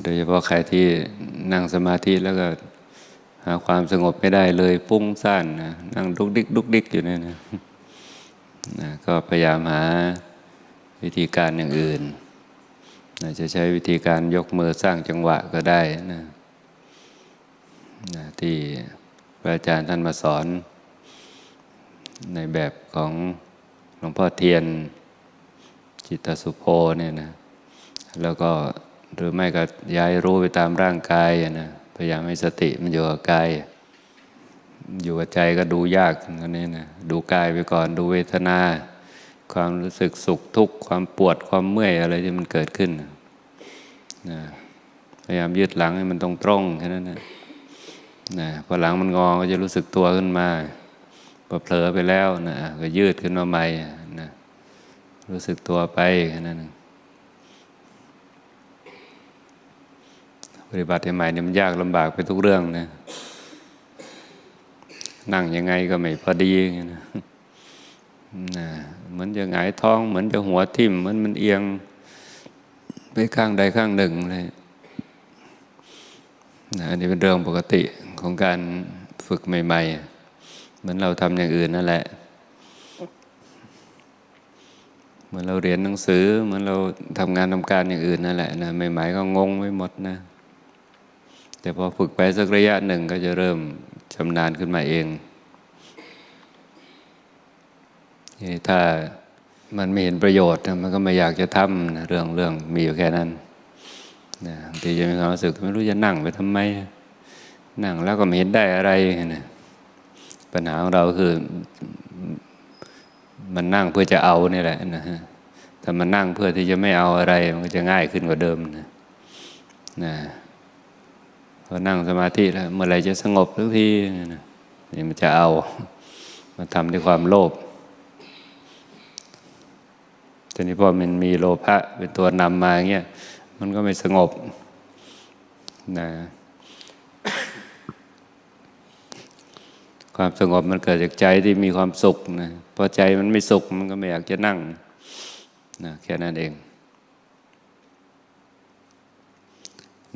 โดยเฉพาะใครที่นั่งสมาธิแล้วก็หาความสงบไม่ได้เลยปุ้งซ่านนะนั่งดุกดิกดุกดิกอยู่เนี่ยนะนะก็พยายามหาวิธีการอย่างอื่นนะจะใช้วิธีการยกมือสร้างจังหวะก็ได้นะนะที่พระอาจารย์ท่านมาสอน ในแบบของหลวงพ่อเทียนจิตสุโภเนี่ยนะแล้วก็ หรือไม่ก็ย้ายรู้ไปตามร่างกายนะพยายามให้สติมันอยู่กับกาย อยู่กับใจก็ดูยากตอนนี้นะดูกายไปก่อนดูเวทนา ความรู้สึกสุขทุกข์ความปวดความเมื่อยอะไรที่มันเกิดขึ้นนะพยายามยืดหลังให้มันตรงตรงแค่นั้นนะนะพอหลังมันงอก็จะรู้สึกตัวขึ้นมาพอเผลอไปแล้วนะก็ยืดขึ้นมาใหม่นะรู้สึกตัวไปแค่นั้นนะ ปฏิบัติใหม่เนี่ยมันยากลำบากไปทุกเรื่องนะนั่งยังไงก็ไม่พอดีนะนะเหมือนจะหงายท้อง เหมือนจะหัวทิ่มเหมือนมันเอียง ไปข้างใดข้างหนึ่งเลยนะอันนี้เป็นเรื่องปกติของการฝึกใหม่ ๆ เหมือนเราทำอย่างอื่นนั่นแหละ เหมือนเราเรียนหนังสือ เหมือนเราทำงานทำการอย่างอื่นนั่นแหละนะใหม่ๆก็งงไม่หมดนะ แต่พอฝึกไปสักระยะหนึ่งก็จะเริ่มชำนาญขึ้นมาเองถ้ามันไม่เห็นประโยชน์มันก็ไม่อยากจะทำเรื่องเรื่องมีอยู่แค่นั้นนะบางทีจะมีความรู้สึกไม่รู้จะนั่งไปทำไม นั่งแล้วก็ไม่เห็นได้อะไรนะปัญหาของเราคือ มันนั่งเพื่อจะเอานี่แหละนะถ้ามันนั่งเพื่อที่จะไม่เอาอะไร มันก็จะง่ายขึ้นกว่าเดิมนะนะ อนั่งสมาธิแล้วเมื่อไรจะสงบทุกทีนี่มันจะเอามาทำด้วยความโลภทีนี้พอมันมีโลภะเป็นตัวนำมาเงี้ยมันก็ไม่สงบนะความสงบมันเกิดจากใจที่มีความสุขนะพอใจมันไม่สุขมันก็ไม่อยากจะนั่งนะแค่นั้นเอง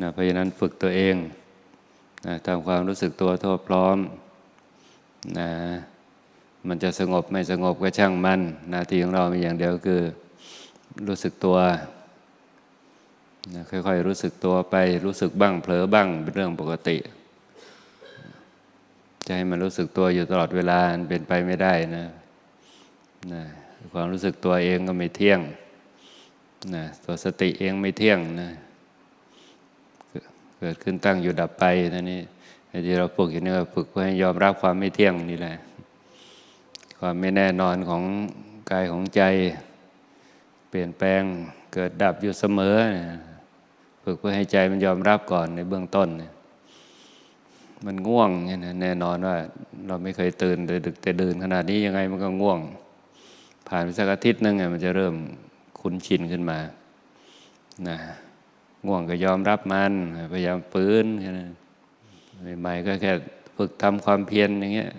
นะเพราะฉะนั้นฝึกตัวเอง นะทำความรู้สึกตัวทั่วพร้อมนะมันจะสงบไม่สงบก็ช่างมันหน้าที่ของเรามีอย่างเดียวคือรู้สึกตัวนะค่อยๆรู้สึกตัวไปรู้สึกบ้างเผลอบ้างเป็นเรื่องปกติ จะให้มันรู้สึกตัวอยู่ตลอดเวลาเป็นไปไม่ได้นะนะความรู้สึกตัวเองก็ไม่เที่ยงนะตัวสติเองไม่เที่ยงนะ เกิดขึ้นตั้งอยู่ดับไปนั่นนี่ที่เราฝึกอยู่นี่ก็ฝึกเพื่อให้ยอมรับความไม่เที่ยงนี่แหละ ความไม่แน่นอนของกายของใจ เปลี่ยนแปลงเกิดดับอยู่เสมอ ฝึกเพื่อให้ใจมันยอมรับก่อนในเบื้องต้น มันง่วงเนี่ยแน่นอนว่า เราไม่เคยตื่นแต่ดึกแต่ดื่นขนาดนี้ยังไงมันก็ง่วง ผ่านไปสักอาทิตย์นึงมันจะเริ่มคุ้นชินขึ้นมานะ ง่วงก็ยอมรับมัน พยายามฟื้นแค่นั้นใหม่ๆก็แค่ฝึกทำความเพียรอย่างเงี้ย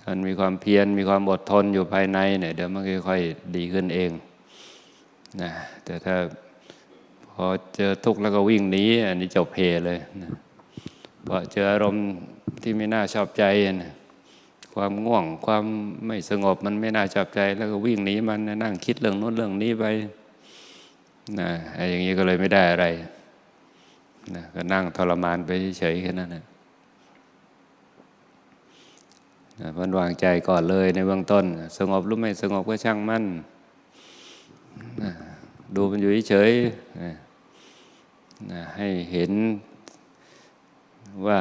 ท่านมีความเพียรมีความอดทนอยู่ภายในเนี่ยเดี๋ยวมันค่อยๆดีขึ้นเองนะแต่ถ้าพอเจอทุกข์แล้วก็วิ่งหนีอันนี้จบเพเลยนะพอเจออารมณ์ที่ไม่น่าชอบใจนะความง่วงความไม่สงบมันไม่น่าชอบใจ แล้วก็วิ่งหนีมันนั่งคิดเรื่องโน้นเรื่องนี้ไป นะอย่างนี้ก็เลยไม่ได้อะไรนะก็นั่งทรมานไปเฉยๆแค่นั้นนะนะพันวางใจก่อนเลยในเบื้องต้น สงบรือไม่สงบก็ช่างมั่นนะดูมันอยู่เฉยๆนะนะให้เห็นว่า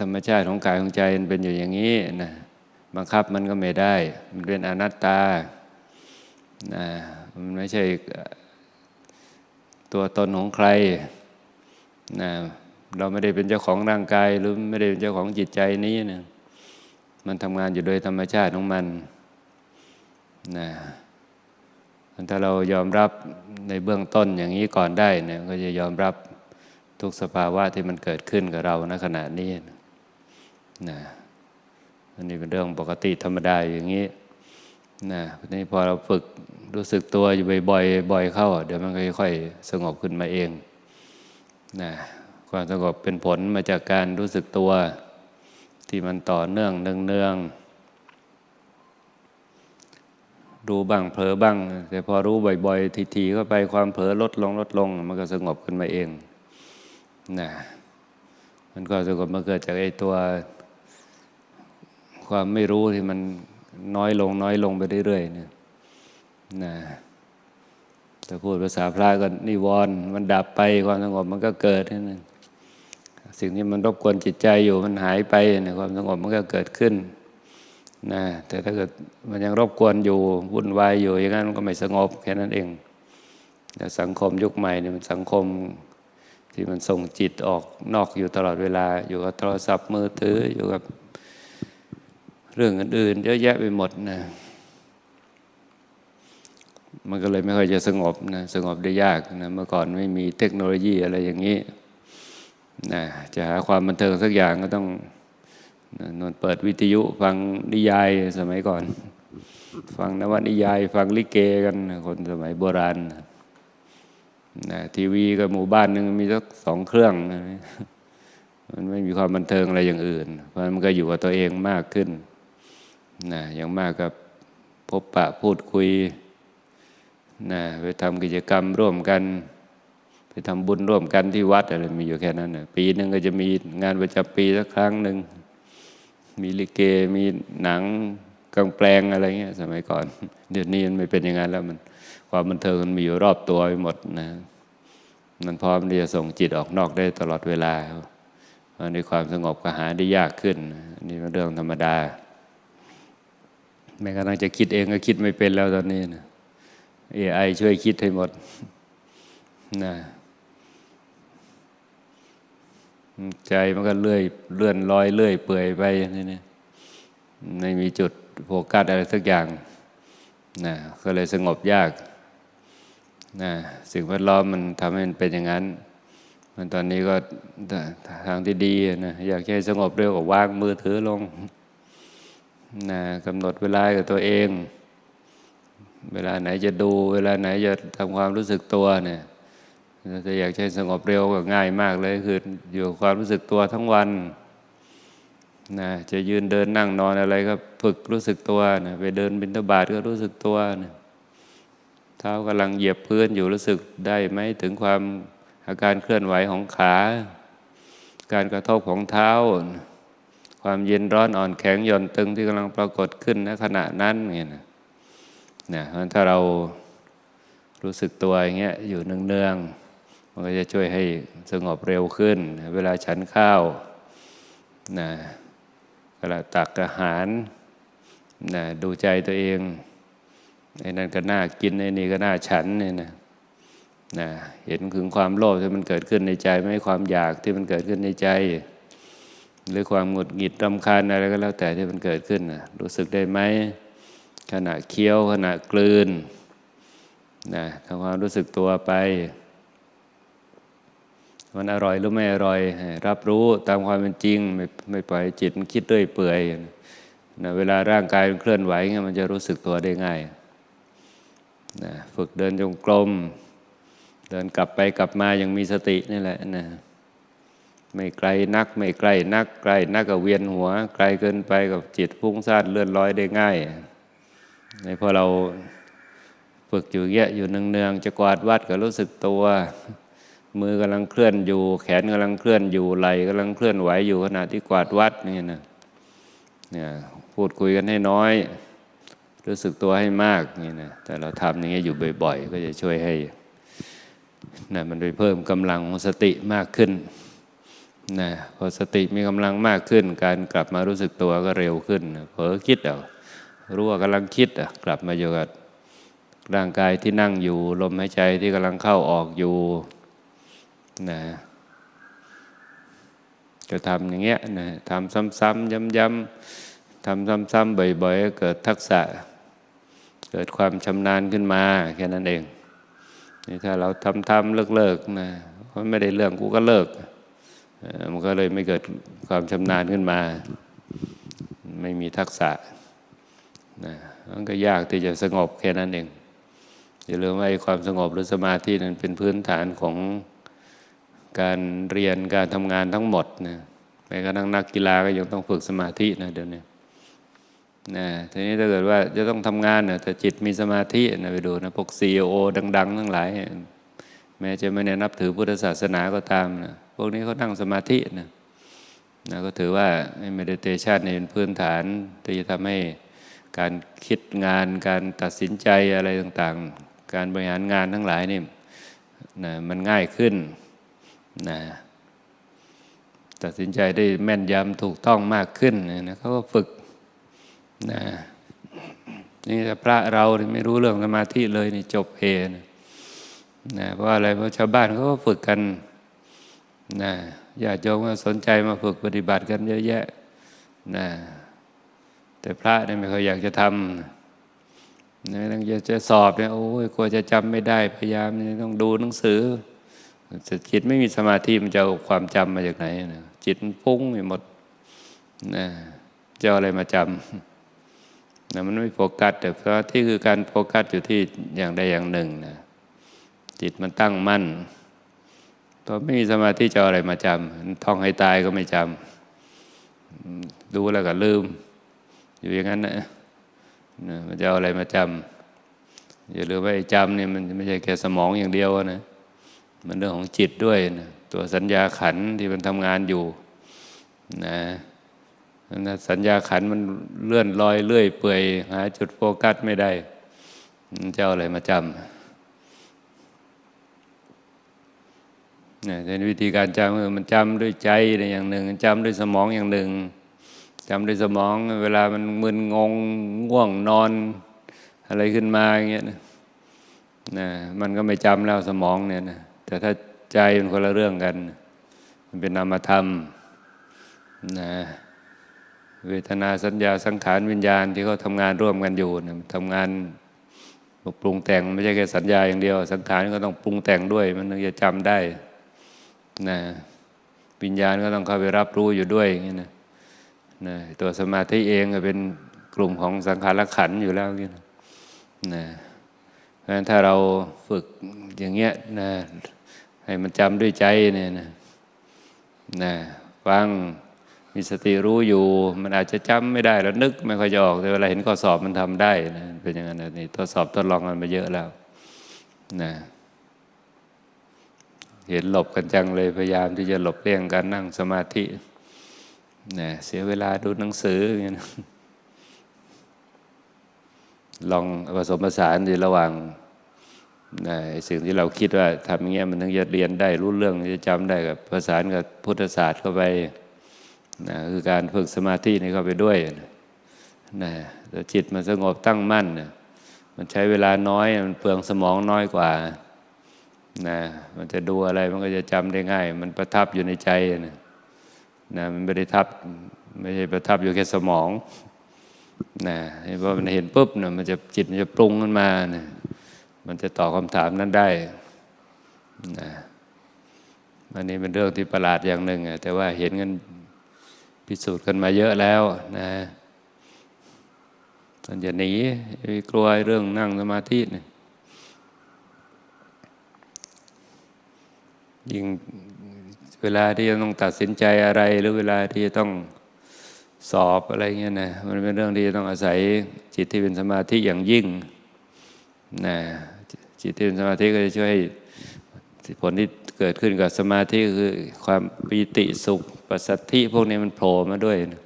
ธรรมชาติของกายของใจมันเป็นอยู่อย่างนี้นะบังคับมันก็ไม่ได้ มันเป็นอนัตตานะมันไม่ใช่ ตัวตนของใครนะเราไม่ได้เป็นเจ้าของร่างกายหรือไม่ได้เป็นเจ้าของจิตใจนี้นะมันทำงานอยู่โดยธรรมชาติของมันนะถ้าเรายอมรับในเบื้องต้นอย่างนี้ก่อนได้เนี่ยก็จะยอมรับทุกสภาวะที่มันเกิดขึ้นกับเราณขณะนี้นะอันนี้เป็นเรื่องปกติธรรมดาอย่างนี้ นะนี่พอเราฝึกรู้สึกตัวอยู่บ่อยๆบ่อยเข้า เดี๋ยวมันก็ค่อยๆสงบขึ้นมาเองนะความสงบเป็นผลมาจากการรู้สึกตัวที่มันต่อเนื่องเนืองๆรู้บ้างเผลอบ้าง แต่พอรู้บ่อยๆทีๆเข้าไปความเผลอลดลงลดลง มันก็สงบขึ้นมาเองนะมันก็สงบมาเกิดจากไอ้ตัว ความไม่รู้ที่มัน น้อยลง น้อยลงไปเรื่อยๆเนี่ยนะแต่พูดภาษาพระก็นิวรณ์มันดับไปความสงบมันก็เกิดนั่นสิ่งที่มันรบกวนจิตใจอยู่มันหายไปเนี่ยความสงบมันก็เกิดขึ้นนะแต่ถ้าเกิดมันยังรบกวนอยู่วุ่นวายอยู่อย่างนั้นมันก็ไม่สงบแค่นั้นเองแต่สังคมยุคใหม่เนี่ยมันสังคมที่มันส่งจิตออกนอกอยู่ตลอดเวลา อยู่กับโทรศัพท์มือถืออยู่กับ เรื่องอื่นๆเยอะแยะไปหมดนะมันก็เลยไม่ค่อยจะสงบนะสงบได้ยากนะเมื่อก่อนไม่มีเทคโนโลยีอะไรอย่างนี้นะจะหาความบันเทิงสักอย่างก็ต้องนอนเปิดวิทยุฟังนิยายสมัยก่อน ฟังนวนิยาย ฟังลิเกกันคนสมัยโบราณนะทีวีก็หมู่บ้านหนึ่งมีสักสองเครื่อง มันไม่มีความบันเทิงอะไรอย่างอื่น เพราะมันก็อยู่กับตัวเองมากขึ้น นะอย่างมากกับพบปะพูดคุยนะไปทำกิจกรรมร่วมกัน ไปทำบุญร่วมกันที่วัดอะไรมีอยู่แค่นั้นนะปีหนึ่งก็จะมีงานประจำปีสักครั้งหนึ่ง มีลิเกมีหนังกลางแปลงอะไรเงี้ยสมัยก่อน เดี๋ยวนี้มันไม่เป็นอย่างนั้นแล้วมันความบันเทิงมันมีอยู่รอบตัวไปหมดนะมันพร้อมที่จะส่งจิตออกนอกได้ตลอดเวลาในความสงบก็หาได้ยากขึ้น นี่เป็นเรื่องธรรมดา แม้กระทั่งจะคิดเองก็คิดไม่เป็นแล้วตอนนี้นะ AI ช่วยคิดให้หมดนะใจมันก็เลื่อยเลื่อนลอยเลื่อยเปื่อยไปนี่นี่ไม่มีจุดโฟกัสอะไรสักอย่างนะก็เลยสงบยากนะสิ่งแวดล้อมมันทำให้มันเป็นอย่างนั้น มันตอนนี้ก็ทางที่ดีนะอยากให้สงบเร็วกว่าวางมือถือลง นะกำหนดเวลากับตัวเอง เวลาไหนจะดู เวลาไหนจะทำความรู้สึกตัวเนี่ยจะอยากให้สงบเร็วก็ง่ายมากเลย คืออยู่ความรู้สึกตัวทั้งวันนะจะยืนเดินนั่งนอนอะไรก็ฝึกรู้สึกตัวนะไปเดินบินทบาทก็รู้สึกตัวนะเท้ากำลังเหยียบพื้นอยู่รู้สึกได้ไหมถึงความอาการเคลื่อนไหวของขา การกระทบของเท้า ความเย็นร้อนอ่อนแข็งหย่อนตึงที่กำลังปรากฏขึ้นในขณะนั้นเนี่ยนะนะถ้าเรารู้สึกตัวอย่างเงี้ยอยู่เนืองๆมันก็จะช่วยให้สงบเร็วขึ้น เวลาฉันข้าวนะเวลาตักอาหารนะดูใจตัวเองไอ้นั่นก็น่ากินไอ้นี่ก็น่าฉันเนี่ยนะนะเห็นถึงความโลภที่มันเกิดขึ้นในใจไม่ความอยากที่มันเกิดขึ้นในใจ หรือความหงุดหงิดรำคาญอะไรก็แล้วแต่ที่มันเกิดขึ้นนะรู้สึกได้ไหมขณะเคี้ยวขณะกลืนนะทำความรู้สึกตัวไป มันอร่อยหรือไม่อร่อย รับรู้ตามความเป็นจริง ไม่ไม่ปล่อยจิตมันคิดด้วยเปื่อยนะเวลาร่างกายมันเคลื่อนไหวเงี้ยมันจะรู้สึกตัวได้ง่ายนะฝึกเดินจงกรมเดินกลับไปกลับมาอยังมีสตินี่แหละนะ ไม่ไกลนัก ไม่ใกล้นัก ไกลนักกับเวียนหัว ไกลเกินไปกับจิตพุ่งซ่านเลื่อนลอยได้ง่ายในพอเราฝึกอยู่เงี้ยอยู่เนืองๆจะกวาดวัดก็รู้สึกตัว มือกำลังเคลื่อนอยู่ แขนกำลังเคลื่อนอยู่ไหลกำลังเคลื่อนไหวอยู่ขณะที่กวาดวัดนี่นะเนี่ยพูดคุยกันให้น้อย รู้สึกตัวให้มากนี่นะแต่เราทำอย่างเงี้ยอยู่บ่อย ๆ ก็จะช่วยให้นะมันไปเพิ่มกำลังของสติมากขึ้น นะพอสติมีกำลังมากขึ้น การกลับมารู้สึกตัวก็เร็วขึ้นเผลอคิดเอารู้ว่ากำลังคิดอะกลับมาอยู่กับร่างกายที่นั่งอยู่ ลมหายใจที่กำลังเข้าออกอยู่นะจะทำอย่างเงี้ยนะทำซ้ำๆย้ำๆทำซ้ำๆบ่อยๆเกิดทักษะ เกิดความชำนาญขึ้นมาแค่นั้นเองนี่ถ้าเราทำทำเลิกเลิกนะเพราะไม่ได้เรื่องกูก็เลิก มันก็เลยไม่เกิดความชำนาญขึ้นมา ไม่มีทักษะนะมันก็ยากที่จะสงบแค่นั้นเองอย่าลืมว่าไอ้ความสงบหรือสมาธินั้นเป็นพื้นฐานของการเรียนการทำงานทั้งหมดนะแม้กระทั่งนักกีฬาก็ยังต้องฝึกสมาธินะเดี๋ยวนี้นะทีนี้ถ้าเกิดว่าจะต้องทำงานนะแต่จิตมีสมาธินะไปดูนะพวกซีโอดัง ๆ ทั้งหลาย แม้จะไม่ได้นับถือพุทธศาสนาก็ตามนะพวกนี้เขานั่งสมาธินะนะก็ถือว่าเมดิเทชันเป็นพื้นฐานที่จะทำให้การคิดงานการตัดสินใจอะไรต่างๆ การบริหารงานทั้งหลายนี่นะมันง่ายขึ้นนะตัดสินใจได้แม่นยำถูกต้องมากขึ้นนะเขาก็ฝึกนะนี่พระเรานี่ไม่รู้เรื่องสมาธิเลยนี่จบเพนะ นะเพราะอะไรเพราะชาวบ้านเขาก็ฝึกกันนะญาติโยมก็สนใจมาฝึกปฏิบัติกันเยอะแยะนะแต่พระเนี่ยไม่เคยอยากจะทำนะต้องจะสอบเนี่ยโอ้ยกลัวจะจำไม่ได้พยายามต้องดูหนังสือจิตไม่มีสมาธิมันจะเอาความจำมาจากไหนนะจิตมันฟุ้งไปหมดนะจะอาอะไรมาจำนะมันไม่โฟกัสแต่เพราะที่คือการโฟกัสอยู่ที่อย่างใดอย่างหนึ่งนะ จิตมันตั้งมั่นพอไม่มีสมาธิจะอะไรมาจำท่องให้ตายก็ไม่จำดูแล้วก็ลืม อยู่อย่างนั้นนะนะมันจะเอาอะไรมาจำอย่าลืมว่าไอ้จำเนี่ยมันไม่ใช่แค่สมองอย่างเดียวนะมันเรื่องของจิตด้วยนะตัวสัญญาขันที่มันทำงานอยู่นะสัญญาขันมันเลื่อนลอยเลื่อยเปื่อยหาจุดโฟกัสไม่ได้จะเอาอะไรมาจำนะ ในวิธีการจำคือมันจำด้วยใจอย่างหนึ่งจำด้วยสมองอย่างหนึ่งจำด้วยสมองเวลามันมึนงงง่วงนอน อะไรขึ้นมาอย่างเงี้ยนะนะมันก็ไม่จำแล้วสมองเนี่ยนะแต่ถ้าใจมันคนละเรื่องกัน มันเป็นนามธรรมนะเวทนาสัญญาสังขารวิญญาณที่เขาทำงานร่วมกันอยู่นะทำงานปรุงแต่งไม่ใช่แค่สัญญาอย่างเดียว สังขารก็ต้องปรุงแต่งด้วย มันถึงจะจำได้ นะวิญญาณก็ต้องเข้าไปรับรู้อยู่ด้วยอย่างนี้นะนะตัวสมาธิเองก็เป็นกลุ่มของสังขารขันอยู่แล้วอย่างนี้นะนะเพราะฉะนั้นถ้าเราฝึกอย่างเงี้ยนะให้มันจำด้วยใจเนี่ยนะนะฟังมีสติรู้อยู่ มันอาจจะจำไม่ได้แล้วนึกไม่ค่อยจะออกแต่เวลาเห็นข้อสอบมันทำได้นะเป็นอย่างนั้นนะนี่ทดสอบทดลองกันมาเยอะแล้วนะ เห็นหลบกันจังเลยพยายามที่จะหลบเลี่ยงการนั่งสมาธิเนะเสียเวลาดูหนังสืออย่างนี้ลองผสมผสานในระหว่างนะสิ่งที่เราคิดว่าทำอย่างเงี้ยมันถึงจะเรียนได้รู้เรื่องจะจำได้กับภาษานกับพุทธศาสตร์เข้าไปนะคือการฝึกสมาธินี่เข้าไปด้วยนะแต่จิตมันสงบตั้งมั่นนะมันใช้เวลาน้อยมันเปลืองสมองน้อยกว่า นะมันจะดูอะไรมันก็จะจำได้ง่าย มันประทับอยู่ในใจนะนะมันไม่ได้ทับไม่ใช่ประทับอยู่แค่สมองนะเพราะมันเห็นปุ๊บนะมันจะจิตมันจะปรุงขึ้นมานะมันจะตอบคำถามนั้นได้นะอันนี้เป็นเรื่องที่ประหลาดอย่างหนึ่งแต่ว่าเห็นกันพิสูจน์กันมาเยอะแล้วนะมันจะหนีกลัวเรื่องนั่งสมาธิเนี่ย ยิ่งเวลาที่จะต้องตัดสินใจอะไร หรือเวลาที่จะต้องสอบอะไรเงี้ยนะมันเป็นเรื่องที่จะต้องอาศัยจิตที่เป็นสมาธิอย่างยิ่งนะจิตที่เป็นสมาธิก็จะช่วยให้ผลที่เกิดขึ้นกับสมาธิคือความปีติสุขปัสสัทธิพวกนี้มันโผล่มาด้วยนะ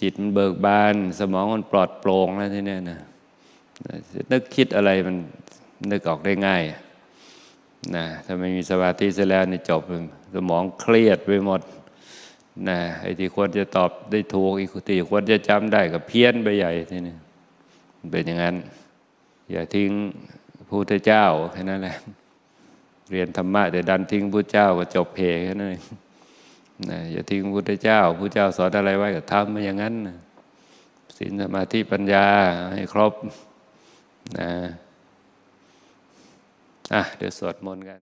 จิตมันเบิกบาน สมองมันปลอดโปร่งแล้วที่นี่นะนึกคิดอะไรมันนึกออกได้ง่าย นะถ้าไม่มีสมาธิเสร็จแล้วนี่จบสมองเครียดไปหมดนะไอ้ที่ควรจะตอบได้ถูกอีกที่ควรจะจำได้กับเพี้ยนไปใหญ่ทีนี้เป็นอย่างนั้น อย่าทิ้งพุทธเจ้าแค่นั้นแหละเรียนธรรมะแต่ดันทิ้งพระเจ้าก็จบเพแค่นั้นนะอย่าทิ้งพุทธเจ้าพระเจ้าสอนอะไรไว้ก็ทำมาอย่างนั้นศีลสมาธิปัญญาให้ครบนะ อะเดี๋ยวสวดมนต์กัน